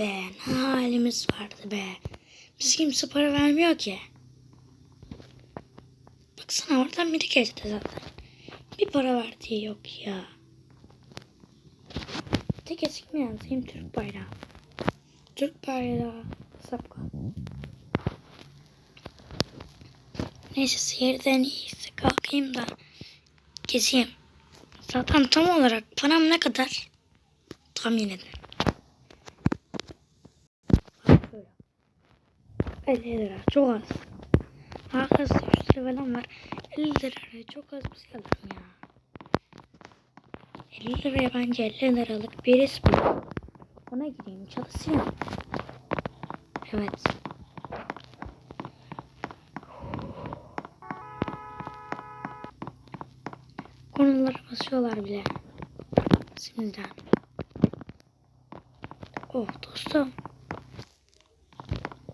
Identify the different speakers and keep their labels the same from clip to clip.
Speaker 1: be ne halimiz vardı be. Biz kimse para vermiyor ki. Baksana oradan biri geçti zaten. Bir para verdiği yok ya. Tek eksik mi yazayım Türk bayrağı. Türk bayrağı. Sapka. Neyse seyirden iyisi kalkayım da gezeyim. Zaten tam olarak param ne kadar? Tam yine 50 lira çok az. Arkası 100 lira falan var. 50 lira çok az bir şey ya. 50 liraya bence 50 liralık bir bu. Ona gideyim çalışayım. Evet. Konulara basıyorlar bile. Şimdiden. Oh dostum.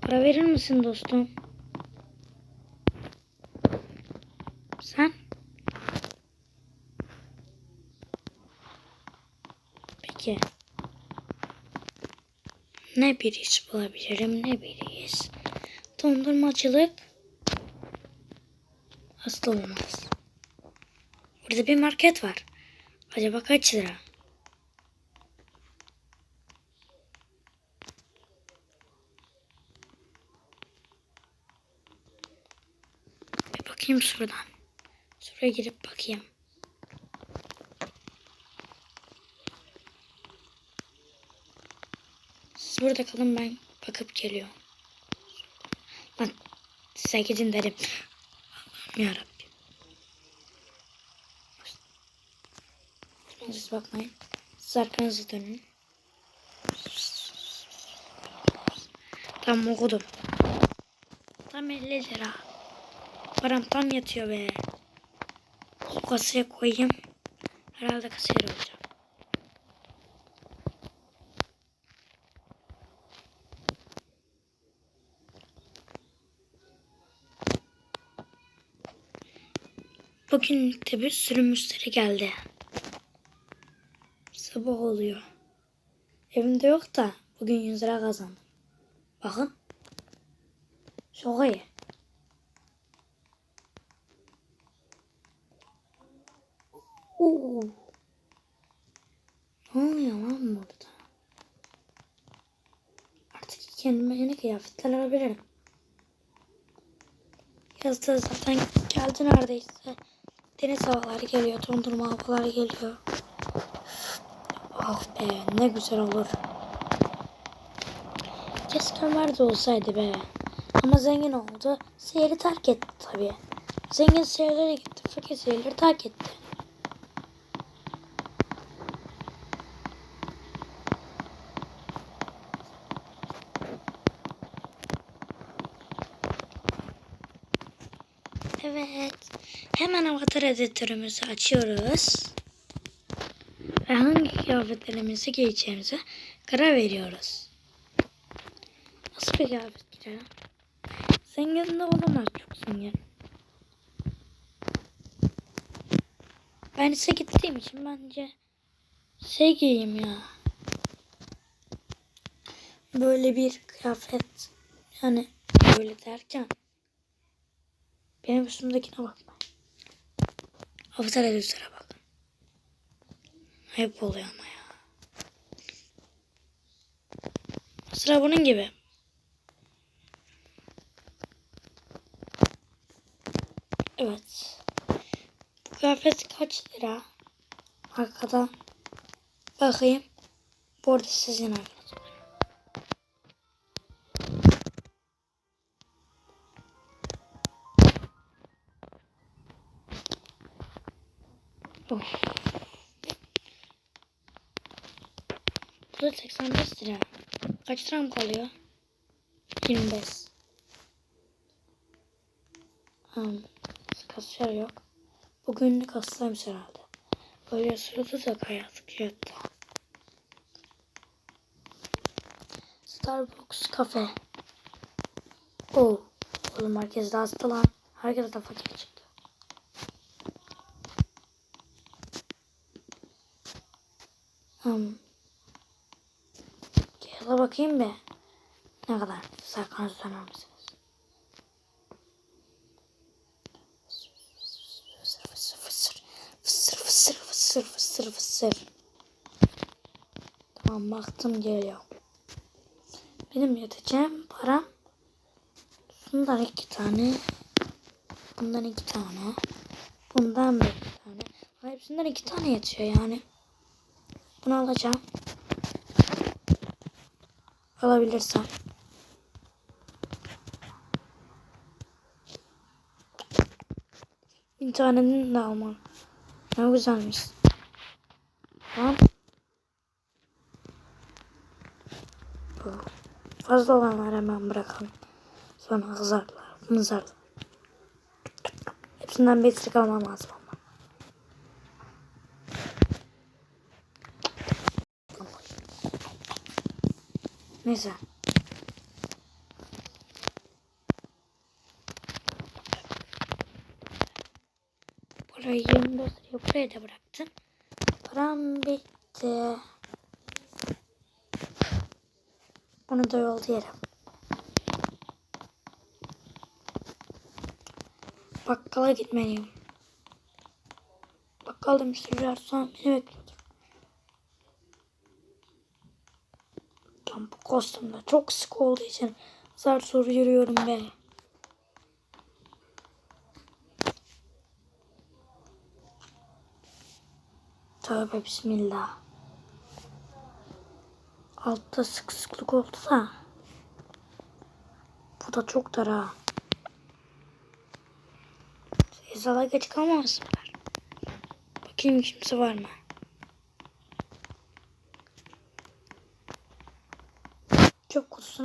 Speaker 1: Para verir misin dostum? Sen? Peki. Ne bir iş bulabilirim ne bir iş. Dondurmacılık asla olmaz. Burada bir market var. Acaba kaç lira? Bir bakayım şuradan. Şuraya girip bakayım. Siz burada kalın ben bakıp geliyorum. Lan size gidin dedim. Allah'ım yarabbim. Siz bakmayın. Siz arkanızı dönün. Tam okudum. Tam 50 lira. Param tam yatıyor be. Şu kasaya koyayım. Herhalde kasiyer olacağım. Bugün de bir sürü müşteri geldi. Sabah oluyor. Evimde yok da bugün 100 lira kazandım. Bakın. Çok iyi. Oo. Ne oluyor lan burada? Artık kendime yeni kıyafetler alabilirim. Yazda zaten geldi neredeyse. Deniz havaları geliyor, dondurma havaları geliyor. Ah be ne güzel olur. Keşke Ömer de olsaydı be. Ama zengin oldu. Seyri terk etti tabii. Zengin seyirlere gitti. Fakir seyirleri terk etti. Evet. Avatar editörümüzü açıyoruz. Ve hangi kıyafetlerimizi giyeceğimize karar veriyoruz. Nasıl bir kıyafet girelim? Zengin de olamaz çok zengin. Ben ise gittiğim için bence şey giyeyim ya. Böyle bir kıyafet yani böyle derken benim üstümdekine bakma. Avatar editöre bak. Hep oluyor ama ya. Sıra bunun gibi. Evet. Bu kıyafet kaç lira? Arkada. Bakayım. Bu arada sizin arkadaşlar. Da 85 lira. Kaç liram kalıyor? 25. Hmm. Kasiyer yok. Bugünlük hastaymış herhalde. Böyle sırada da kayazlık yattı. Starbucks kafe. Oo. Oğlum herkes de hasta lan. Herkes de fakir çıktı. Hmm. Okula bakayım be. Ne kadar sakın döner misiniz? Fısır fısır. Fısır fısır fısır fısır fısır. Tamam baktım geliyor. Benim yatacağım param bundan iki tane. Bundan iki tane. Bundan bir tane. Hepsinden iki tane yatıyor yani. Bunu alacağım. Alabilirsem. Bir tanenin de almam. Ne güzelmiş. Tamam. Fazla olanları hemen bırakalım. Sonra kızarlar, mızarlar. Hepsinden bir ısırık almam lazım Neyse. Burayı 24 liraya buraya da bıraktım. Param bitti. Bunu da yolda yerim. Bakkala gitmeliyim. Bakkalda müşteriler sonra beni bekliyordur. Tam bu kostümde çok sık olduğu için zar zor yürüyorum be. Tövbe bismillah. Altta sık sıklık oldu da. Bu da çok dar ha. Ezala geç kalmamasınlar. Bakayım kimse var mı?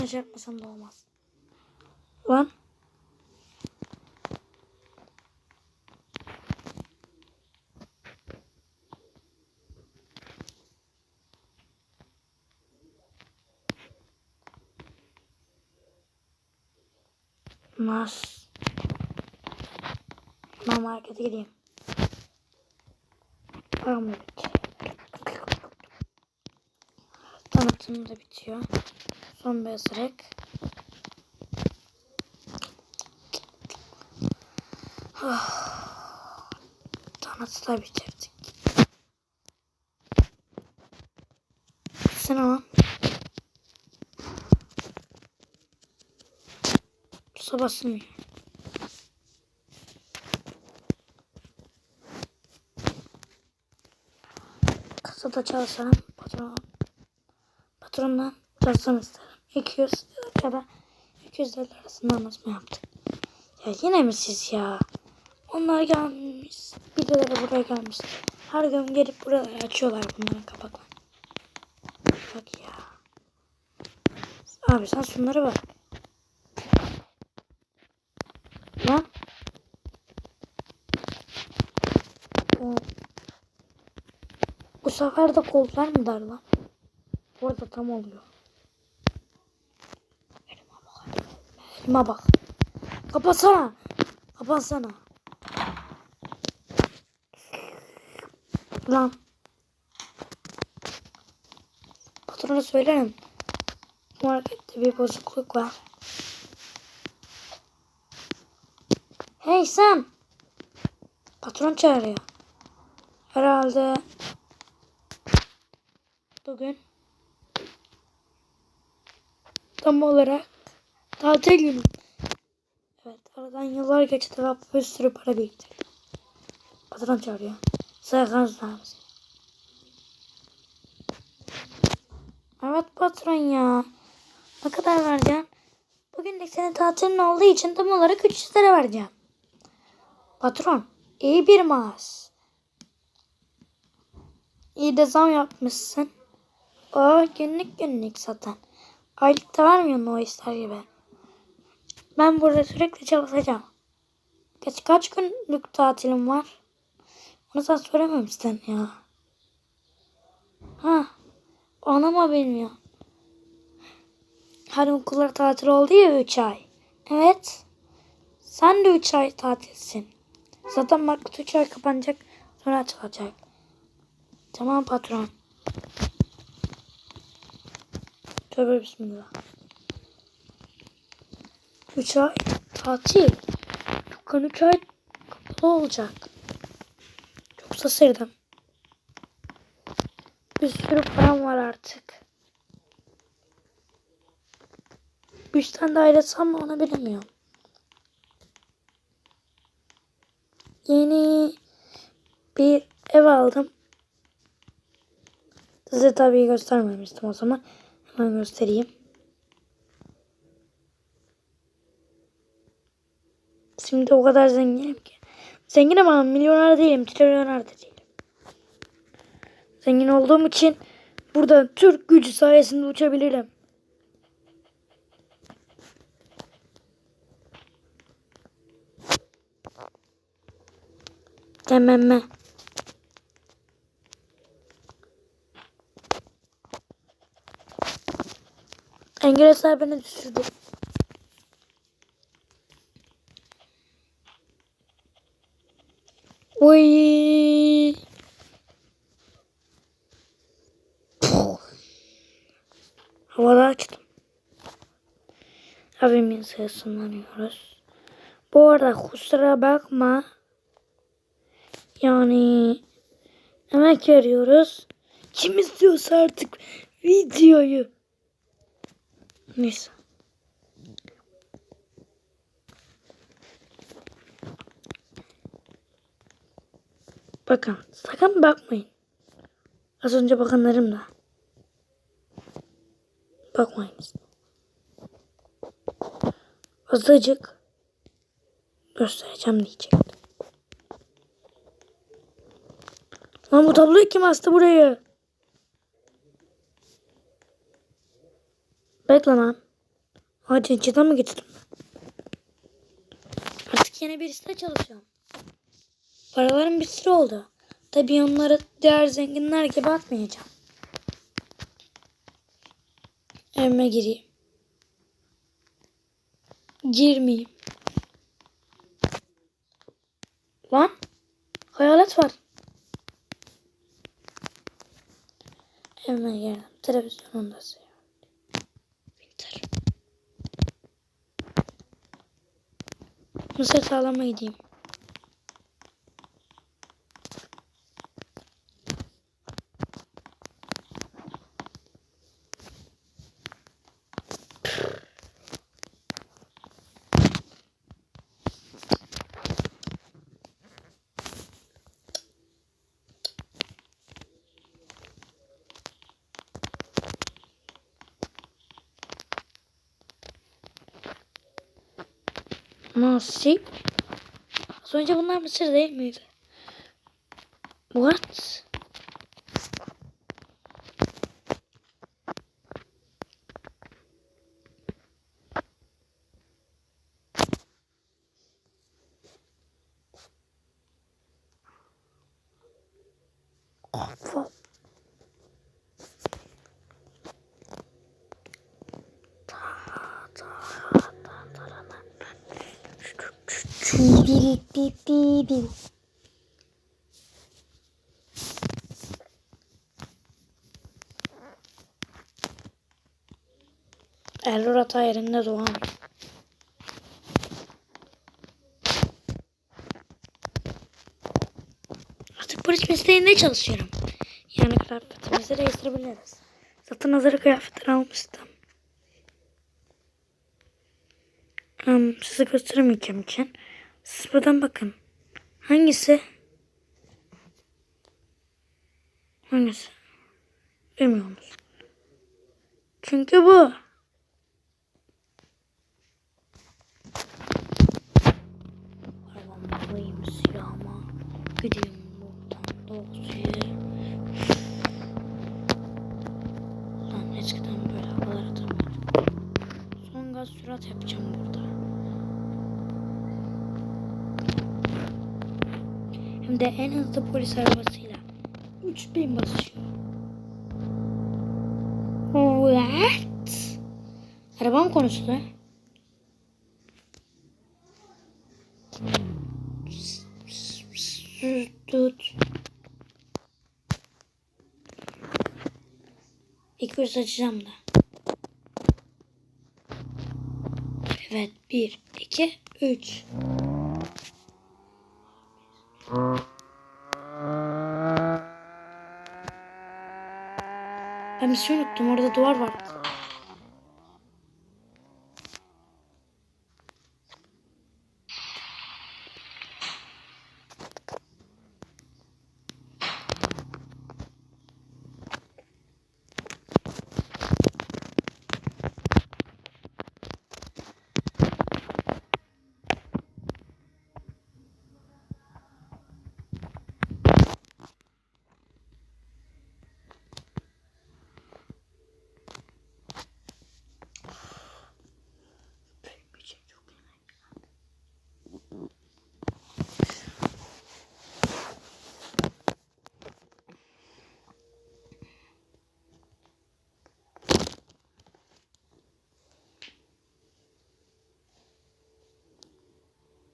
Speaker 1: Kutusuna çarpmasam da olmaz. Lan. Nas. Ben markete gideyim. Param bitti. Tanıtım da bitiyor. Son bir ısırık. Ah. Tanıtı da bitirdik. Sen lan. Tusa basılmıyor. Kasada çalışan patron patronla çalışsam isterim. 200 ya da 200 lira arasında anlaşma yaptık. Ya yine mi siz ya? Onlar gelmiş. Birileri buraya gelmiş. Her gün gelip buraları açıyorlar bunların kapaklarını. Bak ya. Abi sen şunları bak. Lan. O- Bu sefer de kollar mı dar lan? Bu arada tam oluyor. Elime bak. Elime bak. Kapatsana. Kapatsana. Lan. Patrona söylerim. Markette bir bozukluk var. Hey Sam. Patron çağırıyor. Herhalde bugün tam olarak tatil günü. Evet aradan yıllar geçti ve bir sürü para biriktirdim. Patron çağırıyor. Sayıkan mısın? Evet patron ya. Ne kadar vereceğim? Bugünlük senin tatilin olduğu için tam olarak 300 lira vereceğim. Patron iyi bir maaş. İyi de zam yapmışsın. O günlük günlük zaten. Aylık da vermiyorsun o işler gibi. Ben burada sürekli çalışacağım. Kaç, kaç günlük tatilim var? Onu sen söylememiştin ya. Ha, onu mu bilmiyor? Hani okullar tatil oldu ya 3 ay. Evet. Sen de 3 ay tatilsin. Zaten market 3 ay kapanacak. Sonra açılacak. Tamam patron. Tövbe bismillah. 3 ay tatil. Dükkan 3 ay kapalı olacak. Çok şaşırdım. Bir sürü param var artık. 3 tane daire mi onu bilemiyorum. Yeni bir ev aldım. Size tabii göstermemiştim o zaman. Hemen göstereyim. Şimdi o kadar zenginim ki. Zenginim ama milyoner değilim. Trilyoner de değilim. Zengin olduğum için burada Türk gücü sayesinde uçabilirim. Dememe. İngilizler beni düşürdü. Oy. Havada açtım. Abimin sesleniyoruz. Bu arada kusura bakma. Yani emek veriyoruz. Kim istiyorsa artık videoyu. Neyse. Bakın sakın bakmayın. Az önce bakanlarım da. Bakmayınız. Azıcık göstereceğim diyecektim. Lan bu tabloyu kim astı buraya? Bekle lan. Hadi cidden mi getirdim? Artık yeni bir işte çalışıyorum. Paralarım bir sürü oldu. Tabii onları diğer zenginler gibi atmayacağım. Evime gireyim. Girmeyeyim. Lan. Hayalet var. Evime girdim. Televizyonun da seviyorum. Winter. Mısır sağlama gideyim. Nasip. Az önce bunlar mısır değil miydi? What? Error hata yerinde doğan. Artık polis mesleğinde çalışıyorum. Yani kıyafetimizi değiştirebiliriz. Satın hazır kıyafetler almıştım. Um, size gösteremeyeceğim için. Siz bakın. Hangisi? Hangisi? Bilmiyorsunuz. Çünkü bu. Hayvan koyayım silahıma. Gideyim buradan doğrusuya. Lan eskiden böyle havalar atamıyordum. Son gaz sürat yapacağım burada. De en hızlı polis arabasıyla. 3000 basıyor. What? Arabam konuştu. Tut. İlk göz açacağım da. Evet. Bir, iki, üç. Ben bir şey unuttum. Orada duvar var.